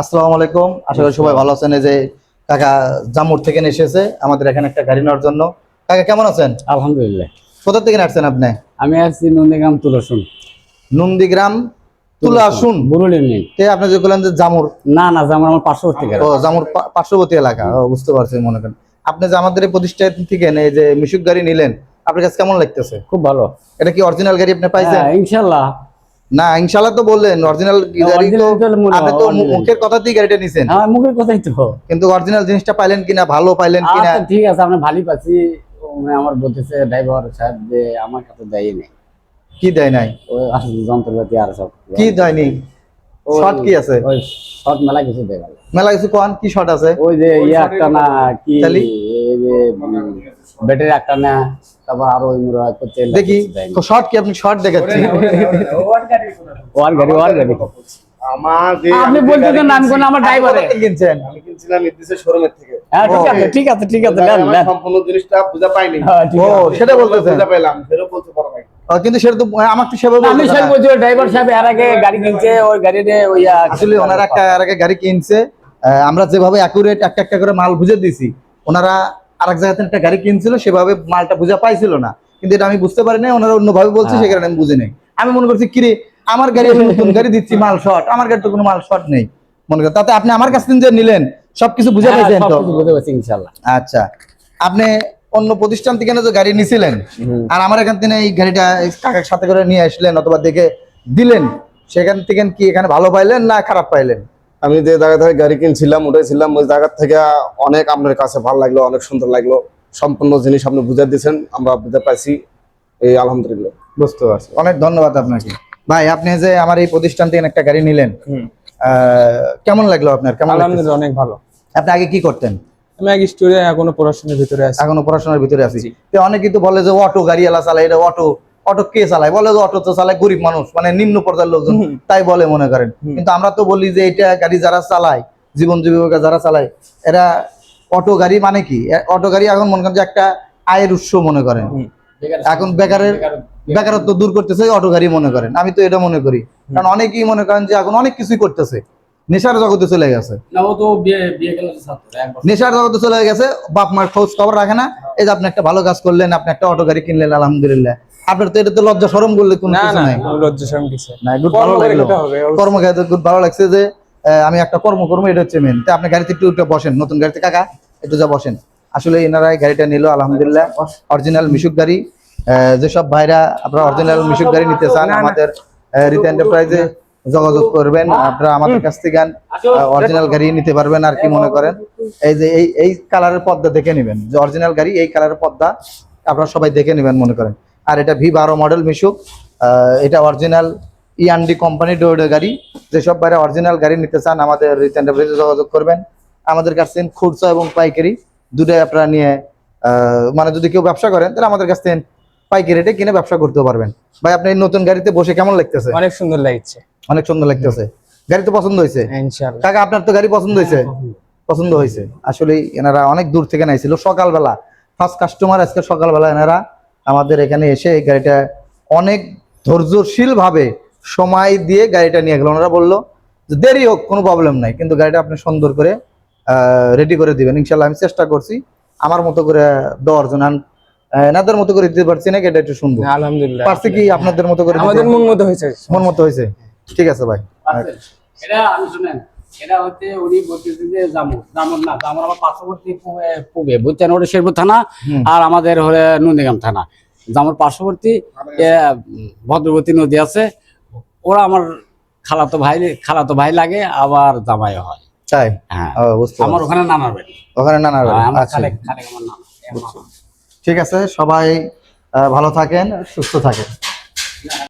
আসসালামু আলাইকুম। আশা করি সবাই ভালো আছেন। এই যে কাকা জামুর থেকে এসেছে আমাদের এখানে একটা গাড়ি নেওয়ার জন্য। কাকা কেমন আছেন? আলহামদুলিল্লাহ। কোথা থেকে আসছেন আপনি? আমি আসছি নন্দীগ্রাম তুলসুন। নন্দীগ্রাম তুলা আসুন বুরুলি তে আপনি যে বললেন যে জামুর। না না যেমন আমার পার্শ্ববর্তী ও জামুর পার্শ্ববর্তী এলাকা। ও বুঝতে পারছি মনে করেন। আপনি যে আমাদের এই প্রতিষ্ঠান থেকে এই যে মিশুক গাড়ি নিলেন আপনার কাছে কেমন লাগতেছে? খুব ভালো। এটা কি অরিজিনাল গাড়ি আপনি পাইছেন? হ্যাঁ, ইনশাল্লাহ না ইনশাআল্লাহ তো বললেন অরিজিনাল তো মনে হয়, আপনি তো মুখের কথাতেই গাড়িটা নিছেন। আমার মুখের কথাই তো। কিন্তু অরিজিনাল জিনিসটা পাইলেন কিনা ভালো পাইলেন কিনা? আচ্ছা ঠিক আছে আমরা ভালোই পাচ্ছি। উনি আমার বলতেছে ড্রাইভার সাহেব যে আমার কাছে দেয় নাই। কি দেয় নাই? যন্ত্রপাতি আর সব। কি দেয়নি শর্ট কি আছে? ওই শর্ট মেলা কিছু মেলা কিছু কোন? কি শর্ট আছে? ওই যে ইয়ে একটা না কি এই যে ব্যাটারি একটা না তারপর আরও ওই মুরা করছে দেখি। শর্ট কি? আপনি শর্ট দেখাচ্ছেন। ওয়ার গাড়ি ওয়ার গাড়ি। আমার যে আপনি বলতেছেন নাম কোন আমার ড্রাইভারে কিনছেন? আমি কিনছিলাম নির্দিষ্ট শোরুমের থেকে। হ্যাঁ ঠিক আছে ঠিক আছে ঠিক। সম্পূর্ণ জিনিসটা বুঝা পাইনি। হ্যাঁ, ও আছে। সেটা বলতেছেন। বুঝা পাইলাম সেটা বলতে পারো কিন্তু সেটা তো আমাকে সেভাবে আমি বলতেছে বলছি ড্রাইভার সাহেব এর আগে গাড়ি কিনছে ওই গাড়িতে ওই আসলে ওনারা একটা এর আগে গাড়ি কিনছে আমরা যেভাবে অ্যাকুরেট একটা একটা করে মাল বুঝে দিছি ওনারা আরেক জায়গাতে একটা গাড়ি কিনছিল সেভাবে মালটা বুঝে পাইছিল না। কিন্তু এটা আমি বুঝতে পারি না ওনারা অন্যভাবে বলছে সে কারণে আমি বুঝি নাই। আমি মনে করছি কিরে আমার গাড়ি নতুন গাড়ি দিচ্ছি মাল শর্ট আমার গাড়িতে কোনো মাল শর্ট নেই। মনে করেন তাতে আপনি আমার কাছ থেকে যে নিলেন সবকিছু বুঝে হ্যাঁ, পাইছেন তো? আচ্ছা আপনি অন্য প্রতিষ্ঠান থেকে না যে গাড়ি নিছিলেন। আর আমার এখান থেকে এই গাড়িটা কাকার সাথে করে নিয়ে আসলেন অথবা দেখে দিলেন সেখান থেকে কি এখানে ভালো পাইলেন না খারাপ পাইলেন? আমি যে জায়গা থেকে গাড়ি কিনছিলাম উঠেছিলাম ওই জায়গা থেকে অনেক আপনার কাছে ভালো লাগল অনেক সুন্দর লাগল সম্পূর্ণ জিনিস আপনি বুঝে দিয়েছেন আমরা বুঝতে পাইছি এই আলহামদুলিল্লাহ। বুঝতে পারছি। অনেক ধন্যবাদ আপনাকে। ভাই আপনি যে আমার এই প্রতিষ্ঠান থেকে একটা গাড়ি নিলেন আহ, কেমন লাগল আপনার? কেমন? আলহামদুলিল্লাহ অনেক ভালো। আপনি আগে কি করতেন? আমি এক স্টোরে এখনও পড়াশোনার ভিতরে আছি। এখনও পড়াশোনার ভিতরে আছি। তো অনেকেই তো বলে যে অটো চালায় এটা অটো অটো কে চালায়? বলে যে অটো তো চালায় গরিব মানুষ মানে নিম্ন পর্যায়ের লোকজন। তাই বলে মনে করেন। কিন্তু আমরা তো বলি যে এটা গাড়ি যারা চালায় জীবন জীবিকা যারা চালায় এরা অটো গাড়ি মানে কি? অটো গাড়ি এখন মনে করেন যে একটা আয়ের উৎস মনে করেন। এখন বেকারের বেকারত্ব। দূর করতেছে অটো গাড়ি মনে করেন। আমি তো এটা মনে করি। কারণ অনেকেই মনে করেন যে এখন অনেক কিছুই করতেছে। নেশার জগতে চলে গেছে। নেশার জগতে চলে গেছে বাপ মার খোঁজ খবর রাখে না। এই যে আপনি একটা ভালো কাজ করলেন আপনি একটা অটো গাড়ি কিনলেন আলহামদুলিল্লাহ। আপনার তো এটা তো লজ্জা সরম করলে কোনো কিছু নাই। লজ্জা শরম কিছু না গুড কর্ম ভালো লাগল। গুড লাগছে যে আমি একটা কর্ম করব এটা হচ্ছে মেন তো আপনি গাড়িতে একটু একটু বসেন নতুন গাড়িতে কাকা একটু যা বসেন। আসলে এনারাই গাড়িটা নিল আলহামদুলিল্লাহ। অরিজিনাল মিশুক গাড়ি যেসব ভাইরা আপনারা অরিজিনাল মিশুক গাড়ি নিতে চান। আমাদের রিতা এন্টারপ্রাইজে যোগাযোগ করবেন আপনারা আমাদের কাছ থেকে অরিজিনাল গাড়ি নিতে পারবেন আর কি মনে করেন। এই যে এই এই কালারের পর্দা দেখে নেবেন। যে অরিজিনাল গাড়ি এই কালারের পর্দা আপনারা সবাই দেখে নেবেন মনে করেন। আর এটা ভি বারো মডেল মিশুক। আহ, এটা অরিজিনাল ইআনডি কোম্পানি ডোডো গাড়ি। যেসব বাইরে অরিজিনাল গাড়ি নিতে চান আমাদের এন্টারপ্রাইজে যোগাযোগ করবেন। আমাদের কাছ থেকে খুচরা এবং পাইকারি দুটাই আপনারা নিয়ে আহ, মানে যদি কেউ ব্যবসা করেন তাহলে আমাদের কাছ থেকে পাইকারি রেটে কিনে ব্যবসা করতে পারবেন। ভাই আপনি নতুন গাড়িতে বসে কেমন লাগতেছে? অনেক সুন্দর লাগছে। অনেক সুন্দর লাগতেছে। গাড়ি তো পছন্দ হয়েছে? ইনশাআল্লাহ। কাকা আপনার তো গাড়ি পছন্দ হয়েছে? পছন্দ হয়েছে। আসলে এনারা অনেক দূর থেকে নাইছিল। সকালবেলা ফার্স্ট কাস্টমার আজকে সকালবেলা এনারা আমাদের এখানে এসে এই গাড়িটা অনেক ধৈর্যশীল ভাবে সময় দিয়ে গাড়িটা নিয়ে গেল। ওনারা বলল যে দেরি হোক কোনো প্রবলেম নাই। কিন্তু গাড়িটা আপনি সুন্দর করে রেডি করে দিবেন। ইনশাল্লাহ আমি চেষ্টা করছি আমার মতো করে দেওয়ার জন্য। এনাদের মতো করে দিতে পারছি না এটা একটু শুনব। আলহামদুলিল্লাহ। পারছি কি আপনাদের মতো করে আমাদের মন মতো হয়েছে। মন মতো হয়েছে? ঠিক আছে ভাই। এটা আমি শুনেন এটা হচ্ছে উনি বলতেছে যে জামুর। জামুর না জামুর আমার পার্শ্ববর্তী পুবে- বুঝছেন? ওটা শেরপুর থানা আর আমাদের হলে নন্দীগ্রাম থানা। জামুর পার্শ্ববর্তী ভদ্রবতী নদী আছে। ওরা আমার খালাতো ভাই খালাতো ভাই লাগে আবার জামাই হয়। তাই? হ্যাঁ। ও, বুঝতে আমার ওখানে নানার বাড়ি। ওখানে নানা বাড়ি। আমার আচ্ছা। খালেক খালেক আমার নানা। ঠিক আছে সবাই ভালো থাকেন সুস্থ থাকেন।